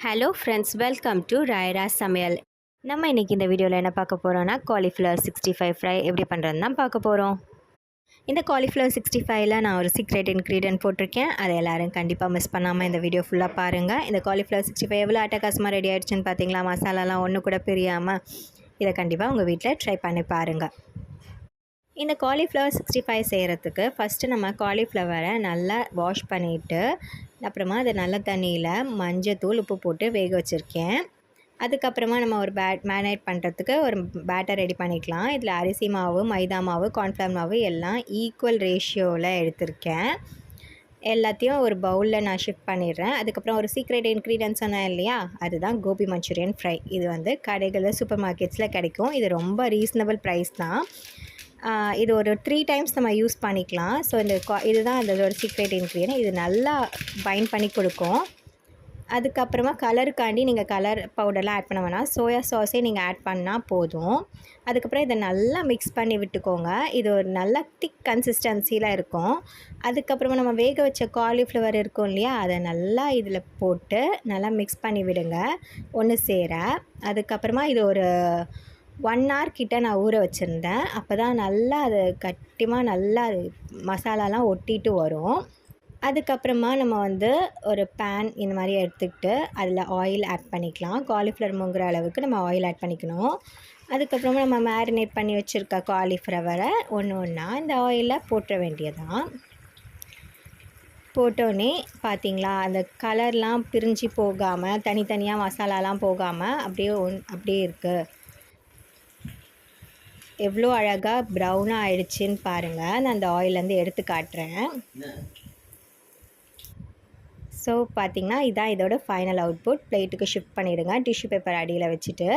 Hello friends welcome to Rayara சமையல் நம்ம இன்றைக்கி இந்த வீடியோவில் என்ன பார்க்க போகிறோன்னா காலிஃப்ளவர் சிக்ஸ்டி ஃபைவ் ஃப்ரை எப்படி பண்ணுறதுன்னு தான் பார்க்க போகிறோம் இந்த காலிஃப்ளவர் சிக்ஸ்டி ஃபைவ்ல நான் ஒரு சீக்ரெட் இன்க்ரீடியன்ட் போட்டிருக்கேன். அதை எல்லோரும் கண்டிப்பாக மிஸ் பண்ணாமல் இந்த வீடியோ ஃபுல்லாக பாருங்கள் இந்த காலிஃப்ளவர் சிக்ஸ்டி ஃபைவ் எவ்வளோ அட்டகாசமாக ரெடி ஆகிடுச்சுன்னு பார்த்தீங்களா? மசாலாலாம் ஒன்று கூட பிரியாமல் இதை கண்டிப்பாக உங்கள் வீட்டில் ட்ரை பண்ணி பாருங்கள் இந்த காலிஃப்ளவர் சிக்ஸ்டி ஃபைவ் செய்கிறதுக்கு ஃபஸ்ட்டு நம்ம காலிஃப்ளவரை நல்லா வாஷ் பண்ணிவிட்டு அப்புறமா அதை நல்ல தண்ணியில் மஞ்சத்தூள் உப்பு போட்டு வேக வச்சுருக்கேன். அதுக்கப்புறமா நம்ம ஒரு பேட் மேரினேட் பண்ணுறதுக்கு ஒரு பேட்டர் ரெடி பண்ணிக்கலாம். இதில் அரிசி மாவு மைதா மாவு கார்ன்ஃப்ளவர் மாவு எல்லாம் ஈக்குவல் ரேஷியோவில் எடுத்திருக்கேன். எல்லாத்தையும் ஒரு பவுலில் நான் ஷிஃப்ட் பண்ணிடுறேன். அதுக்கப்புறம் ஒரு சீக்ரெட் இன்க்ரீடியன்ஸ் சொன்னேன் இல்லையா? அதுதான் கோபி மஞ்சூரியன் ஃப்ரை. இது வந்து கடைகளில் சூப்பர் மார்க்கெட்ஸில் கிடைக்கும். இது ரொம்ப ரீசனபிள் ப்ரைஸ் தான். இது ஒரு த்ரீ டைம்ஸ் நம்ம யூஸ் பண்ணிக்கலாம். ஸோ இந்த இதுதான் அந்த இதோட சீக்ரெட் இன்க்ரியன் இது நல்லா பைண்ட் பண்ணி கொடுக்கும். அதுக்கப்புறமா கலருக்காண்டி நீங்கள் கலர் பவுடர்லாம் ஆட் பண்ண வேணாம். சோயா சாஸே நீங்கள் ஆட் பண்ணால் போதும். அதுக்கப்புறம் இதை நல்லா மிக்ஸ் பண்ணி விட்டுக்கோங்க. இது ஒரு நல்ல திக் கன்சிஸ்டன்சியில் இருக்கும். அதுக்கப்புறமா நம்ம வேக வச்ச காலிஃப்ளவர் இருக்கும் இல்லையா? அதை நல்லா இதில் போட்டு நல்லா மிக்ஸ் பண்ணி விடுங்க. ஒன்று சேர. அதுக்கப்புறமா இது ஒரு ஒன் ஹவர் கிட்ட நான் ஊற வச்சுருந்தேன். அப்போ தான் நல்லா அது கட்டிமாக நல்லா மசாலாலாம் ஒட்டிட்டு வரும். அதுக்கப்புறமா நம்ம வந்து ஒரு பேன் இந்த மாதிரி எடுத்துக்கிட்டு அதில் ஆயில் ஆட் பண்ணிக்கலாம். காலிஃப்ளவர் மூங்குற அளவுக்கு நம்ம ஆயில் ஆட் பண்ணிக்கணும். அதுக்கப்புறமா நம்ம மேரினேட் பண்ணி வச்சுருக்க காலிஃப்ளவரை ஒன்று ஒன்றா இந்த ஆயிலில் போட்டுற வேண்டியதான் போட்டோன்னே பார்த்தீங்களா அந்த கலர்லாம் பிரிஞ்சு போகாமல் தனித்தனியாக மசாலாலாம் போகாமல் அப்படியே ஒன் அப்படியே இருக்குது எவ்வளோ அழகாக ப்ரௌனாக ஆயிடுச்சுன்னு பாருங்கள் நான் அந்த ஆயிலேருந்து எடுத்து காட்டுறேன். ஸோ பார்த்திங்கன்னா இதான் இதோட ஃபைனல் அவுட்புட் பிளேட்டுக்கு ஷிஃப்ட் பண்ணிவிடுங்க டிஷ்யூ பேப்பர் அடியில் வச்சுட்டு.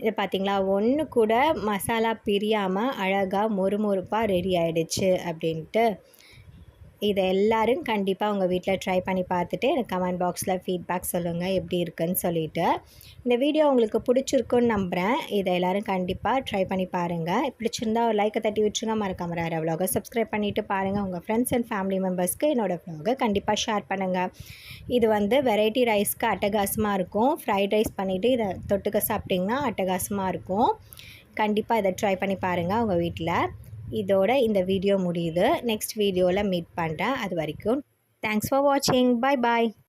இது பார்த்திங்களா ஒன்று கூட மசாலா பிரியாமல் அழகாக மொறுமொறுப்பாக ரெடி ஆகிடுச்சு அப்படின்ட்டு. இதை எல்லோரும் கண்டிப்பாக உங்கள் வீட்டில் ட்ரை பண்ணி பார்த்துட்டு எனக்கு கமெண்ட் பாக்ஸில் ஃபீட்பேக் சொல்லுங்கள் எப்படி இருக்குன்னு சொல்லிவிட்டு இந்த வீடியோ உங்களுக்கு பிடிச்சிருக்குன்னு நம்புகிறேன் இதை எல்லோரும் கண்டிப்பாக ட்ரை பண்ணி பாருங்கள் பிடிச்சிருந்தா ஒரு லைக்கை தட்டி விட்டுருங்க மறக்காம ரேர விலாகை சப்ஸ்கிரைப் பண்ணிவிட்டு பாருங்கள் உங்கள் ஃப்ரெண்ட்ஸ் அண்ட் ஃபேமிலி மெம்பர்ஸ்க்கு என்னோடய விலாகை கண்டிப்பாக ஷேர் பண்ணுங்கள் இது வந்து வெரைட்டி ரைஸ்க்கு அட்டகாசமாக இருக்கும். ஃப்ரைட் ரைஸ் பண்ணிவிட்டு இதை தொட்டுக்க சாப்பிட்டிங்கன்னா அட்டகாசமாக இருக்கும். கண்டிப்பாக இதை ட்ரை பண்ணி பாருங்கள் உங்கள் வீட்டில் இதோட இந்த வீடியோ முடியுது. நெக்ஸ்ட் வீடியோவில் மீட் பண்ணுறேன் அது வரைக்கும் தேங்க்ஸ் ஃபார் வாட்சிங் பாய் பாய்